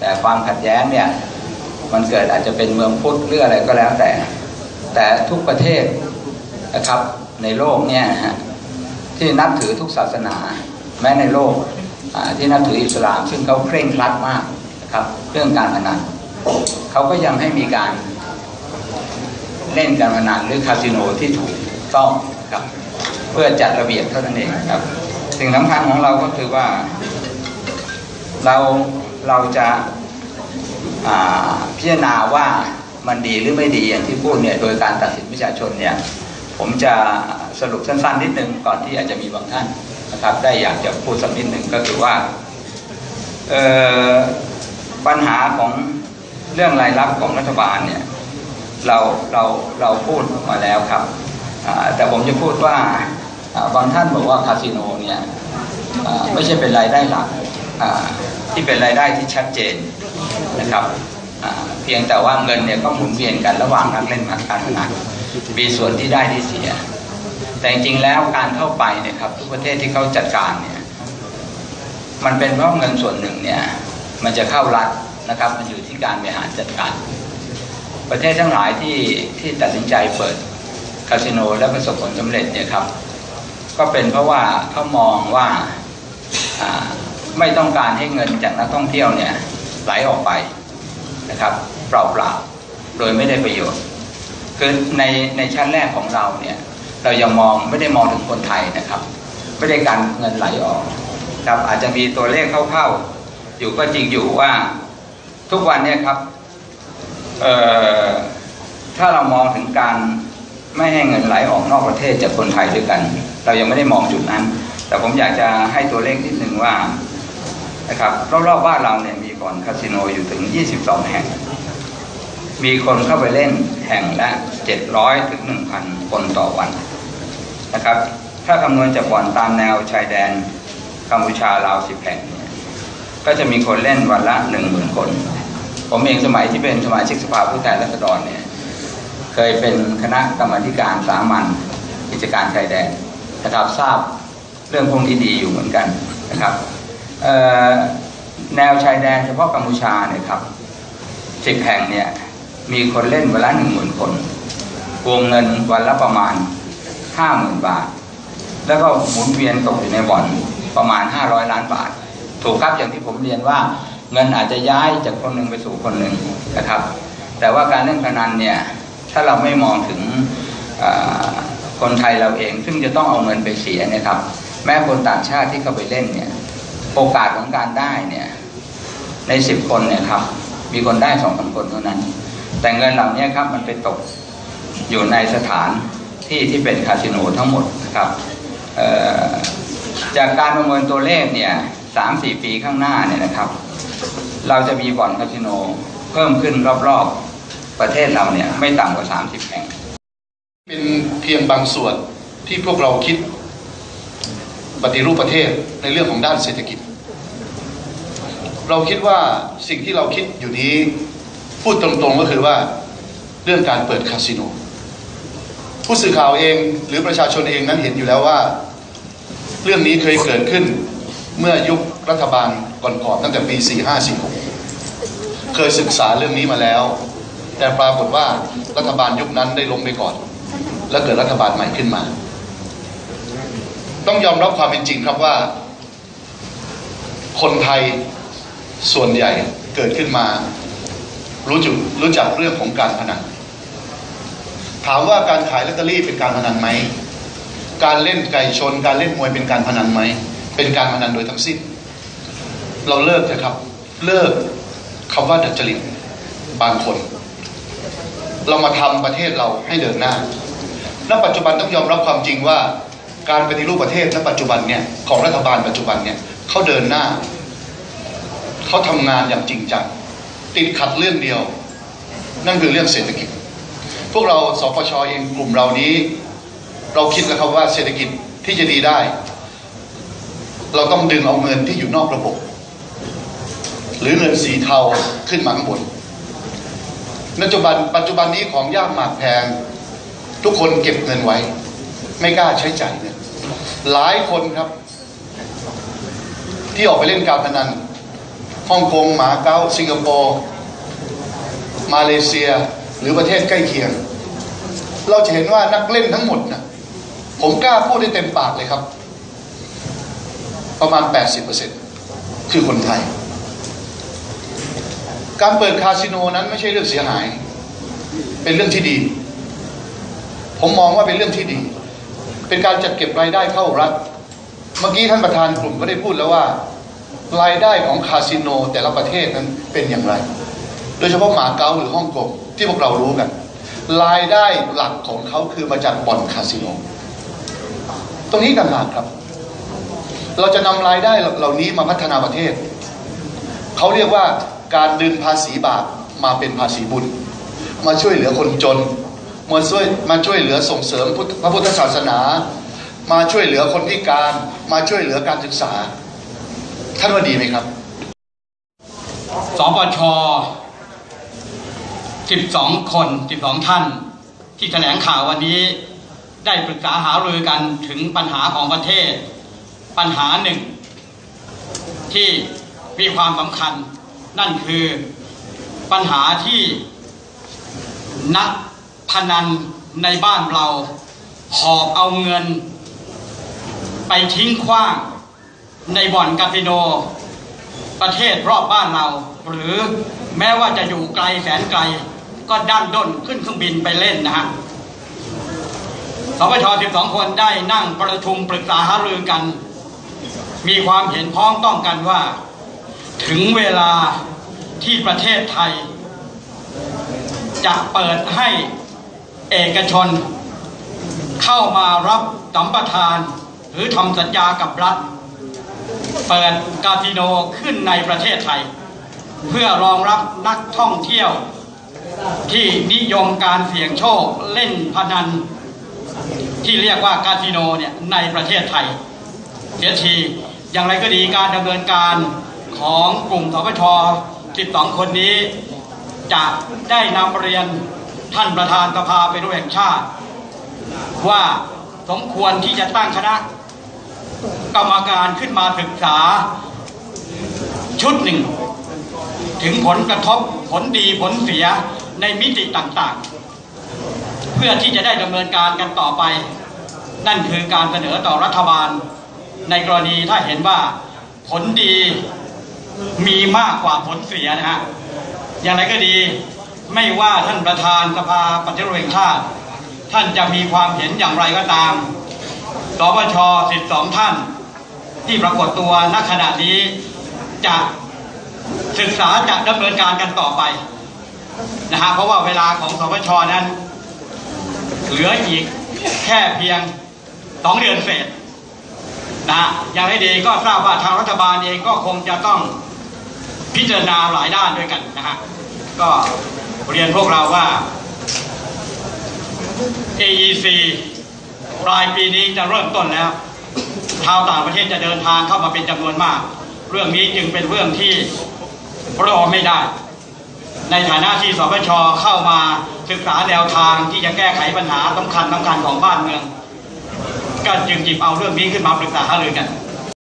แต่ความขัดแย้งเนี่ยมันเกิดอาจจะเป็นเมืองพุทธหรืออะไรก็แล้วแต่ แต่ทุกประเทศนะครับในโลกเนี่ยฮะที่นับถือทุกศาสนา แม้ในโลกที่นับถืออิสลาม ซึ่งเขาเคร่งครัดมากนะครับเรื่องการพนันเขาก็ยังให้มีการเล่นการพนันหรือคาสิโนที่ถูกต้องครับ เพื่อจัดระเบียบเท่านั้นเองครับ สิ่งสำคัญของเราก็คือว่า เรา เราจะาพิจารณาว่ามันดีหรือไม่ดีอย่างที่พูดเนี่ยโดยการตัดสินประชาชนเนี่ยผมจะสรุปสั้นๆนิดนึงก่อนที่อาจจะมีบางท่านนะครับ ได้อยากจะพูดสักนิดหนึ่งก็คือว่าปัญหาของเรื่องรายรับของรัฐบาลเนี่ยเราเราเราพูดมาแล้วครับแต่ผมจะพูดว่าบางท่านบอกว่าคาสิโนเนี่ยไม่ใช่เป็นรายได้หลัก ที่เป็นรายได้ที่ชัดเจนนะครับเพียงแต่ว่าเงินเนี่ยก็หมุนเวียนกันระหว่างนักเล่นการพนันมีส่วนที่ได้ที่เสีย แต่จริงๆแล้วการเข้าไปเนี่ยครับทุกประเทศที่เขาจัดการเนี่ยมันเป็นเพราะเงินส่วนหนึ่งเนี่ยมันจะเข้ารัฐนะครับมันอยู่ที่การบริหารจัดการ ประเทศทั้งหลายที่ที่ตัดสินใจเปิดคาสิโนและประสบผลสำเร็จเนี่ยครับ ก็เป็นเพราะว่าเขามองว่า ไม่ต้องการให้เงินจากนักท่องเที่ยวเนี่ยไหลออกไปนะครับเปล่าๆโดยไม่ได้ประโยชน์คือในในชั้นแรกของเราเนี่ยเรายังมองไม่ได้มองถึงคนไทยนะครับ ไม่ได้การเงินไหลออกครับอาจจะมีตัวเลขเข้าๆอยู่ก็จริงอยู่ว่าทุกวันเนี่ยครับเอ่อถ้าเรามองถึงการไม่ให้เงินไหลออกนอกประเทศจากคนไทยด้วยกัน เรายังไม่ได้มองจุดนั้น แต่ผมอยากจะให้ตัวเลขนิดนึงว่า นะครับรอบๆบ้านเราเนี่ยมีบ่อนคาสิโนอยู่ถึง 22 แห่ง มีคนเข้าไปเล่นแห่งละ 700 ถึง 1,000 คนต่อวันนะครับ ถ้าคำนวณจากบ่อนตามแนวชายแดนกัมพูชาลาว 10 แห่ง ก็จะมีคนเล่นวันละ 10,000 คน ผมเองสมัยที่เป็นสมาชิกสภาผู้แทนราษฎรเนี่ยเคยเป็นคณะกรรมธิการสามัญกิจการชายแดนนะครับทราบเรื่องพวกนี้ดีอยู่เหมือนกันนะครับ แนวชายแดนเฉพาะกัมพูชาเนี่ยครับสิบแห่งเนี่ยมีคนเล่นวันละหนึ่งหมื่นคน วงเงินวันละประมาณห้าหมื่นบาท แล้วก็หมุนเวียนตกอยู่ในบ่อนประมาณห้าร้อยล้านบาท ถูกครับอย่างที่ผมเรียนว่าเงินอาจจะย้ายจากคนหนึ่งไปสู่คนหนึ่งนะครับ แต่ว่าการเล่นพนันเนี่ยถ้าเราไม่มองถึงคนไทยเราเอง ซึ่งจะต้องเอาเงินไปเสียเนะครับ แม้คนต่างชาติที่เข้าไปเล่นเนี่ย โอกาสของการได้เนี่ย ในสิบคนเนี่ยครับ มีคนได้สองสามคนเท่านั้น แต่เงินเหล่านี้ครับมันไปตกอยู่ในสถานที่ที่เป็นคาสิโนทั้งหมดนะครับจากการประเมินตัวเลขเนี่ยสามสี่ปีข้างหน้าเนี่ยนะครับ เราจะมีบ่อนคาสิโนเพิ่มขึ้นรอบๆ ประเทศเราเนี่ยไม่ต่ำกว่า 30 แห่ง เป็นเพียงบางส่วนที่พวกเราคิด ปฏิรูปประเทศในเรื่องของด้านเศรษฐกิจ เราคิดว่าสิ่งที่เราคิดอยู่นี้พูดตรงๆก็คือว่าเรื่องการเปิดคาสิโน ผู้สื่อข่าวเองหรือประชาชนเองนั้นเห็นอยู่แล้วว่า เรื่องนี้เคยเกิดขึ้นเมื่อยุครัฐบาลก่อนๆตั้งแต่ปี 4546 เคยศึกษาเรื่องนี้มาแล้ว แต่ปรากฏว่ารัฐบาลยุคนั้นได้ล้มไปก่อน แล้วเกิดรัฐบาลใหม่ขึ้นมา ต้องยอมรับความเป็นจริงครับว่า คนไทยส่วนใหญ่เกิดขึ้นมา รู้จุรู้จักเรื่องของการพนันถามว่าการขายลอตเตอรี่เป็นการพนันไหม การเล่นไก่ชน การเล่นมวยเป็นการพนันไหม เป็นการพนันโดยทั้งสิ้น เราเลิกนะครับ เลิกคำว่าดัดจริตบางคน เรามาทำประเทศเราให้เดินหน้า ณ ปัจจุบันต้องยอมรับความจริงว่า การปฏิรูปประเทศณปัจจุบันเนี่ยของรัฐบาลปัจจุบันเนี่ยเขาเดินหน้า เขาทำงานอย่างจริงจังติดขัดเรื่องเดียว นั่นคือเรื่องเศรษฐกิจ พวกเราสปชเองกลุ่มเรานี้ เราคิดแล้วครับว่าเศรษฐกิจที่จะดีได้ เราต้องดึงเอาเงินที่อยู่นอกระบบ หรือเงินสีเทาขึ้นมาข้างบนปัจจุบันปัจจุบันนี้ของยากหมากแพง ทุกคนเก็บเงินไว้ ไม่กล้าใช้จ่ายเงิน หลายคนครับ ที่ออกไปเล่นการพนันฮ่องกงหมาเก๊าสิงคโปร์มาเลเซียหรือประเทศใกล้เคียง เราจะเห็นว่านักเล่นทั้งหมดนะผมกล้าพูดได้เต็มปากเลยครับ ประมาณ 80%คือคนไทย การเปิดคาสิโนนั้นไม่ใช่เรื่องเสียหาย เป็นเรื่องที่ดี ผมมองว่าเป็นเรื่องที่ดี เป็นการจัดเก็บรายได้เข้ารัฐ เมื่อกี้ท่านประธานกลุ่มก็ได้พูดแล้วว่า รายได้ของคาสิโนแต่ละประเทศนั้นเป็นอย่างไร โดยเฉพาะหมาเก๊าหรือฮ่องกงที่พวกเรารู้กัน รายได้หลักของเขาคือมาจากบ่อนคาสิโน ตรงนี้ต่างหากครับ เราจะนำรายได้เหล่านี้มาพัฒนาประเทศ เขาเรียกว่าการดึงภาษีบาปมาเป็นภาษีบุญ มาช่วยเหลือคนจน มาช่วยมาช่วยเหลือส่งเสริมพระพุทธศาสนา มาช่วยเหลือคนพิการ มาช่วยเหลือการศึกษา ท่านว่าดีไหมครับสปช12 คน 12 ท่าน ที่แถลงข่าววันนี้ได้ปรึกษาหารือกันถึงปัญหาของประเทศ ปัญหาหนึ่ง ที่มีความสำคัญ นั่นคือปัญหาที่นัก พนันในบ้านเรา หอบเอาเงิน ไปทิ้งขว้างในบ่อนคาสิโน ประเทศรอบบ้านเรา หรือแม้ว่าจะอยู่ไกลแสนไกล ก็ดันด้นขึ้นเครื่องบินไปเล่นนะฮะสปช12 คนได้นั่งประชุมปรึกษาหารือกัน มีความเห็นพ้องต้องกันว่า ถึงเวลาที่ประเทศไทย จะเปิดให้ เอกชน เข้ามารับสัมปทาน หรือทำสัญญากับรัฐ เปิดคาสิโนขึ้นในประเทศไทย เพื่อรองรับนักท่องเที่ยว ที่นิยมการเสี่ยงโชคเล่นพนัน ที่เรียกว่าคาสิโนเนี่ยในประเทศไทยเสียทีอย่างไรก็ดีการดำเนินการของกลุ่มสปช12 คนนี้ จะได้นำเรียน ท่านประธานสภาเป็นรูปแห่งชาติ ว่าสมควรที่จะตั้งคณะ กรรมการขึ้นมาศึกษา ชุดหนึ่ง ถึงผลกระทบผลดีผลเสียในมิติต่างๆ เพื่อที่จะได้ดำเนินการกันต่อไป นั่นคือการเสนอต่อรัฐบาล ในกรณีถ้าเห็นว่าผลดีมีมากกว่าผลเสียนะฮะอย่างไรก็ดี ไม่ว่าท่านประธานสภาปฏิรูปแห่งชาติ ท่านจะมีความเห็นอย่างไรก็ตามสปช12 ท่าน ที่ปรากฏตัวณขณะนี้จะศึกษาจะดำเนินการกันต่อไปนะฮะเพราะว่าเวลาของสปชนั้น เหลืออีกแค่เพียงสองเดือนเศษนะอย่างไรดีก็ทราบว่าทางรัฐบาลเองก็คงจะต้องพิจารณาหลายด้านด้วยกันนะฮะก็ เรียนพวกเราว่า AEC ปลายปีนี้จะเริ่มต้นแล้ว ชาวต่างประเทศจะเดินทางเข้ามาเป็นจำนวนมาก เรื่องนี้จึงเป็นเรื่องที่รอไม่ได้ ในฐานะที่สปชเข้ามาศึกษาแนวทางที่จะแก้ไขปัญหาสำคัญสำคัญของบ้านเมือง ก็จึงหยิบเอาเรื่องนี้ขึ้นมาปรึกษาหารือกัน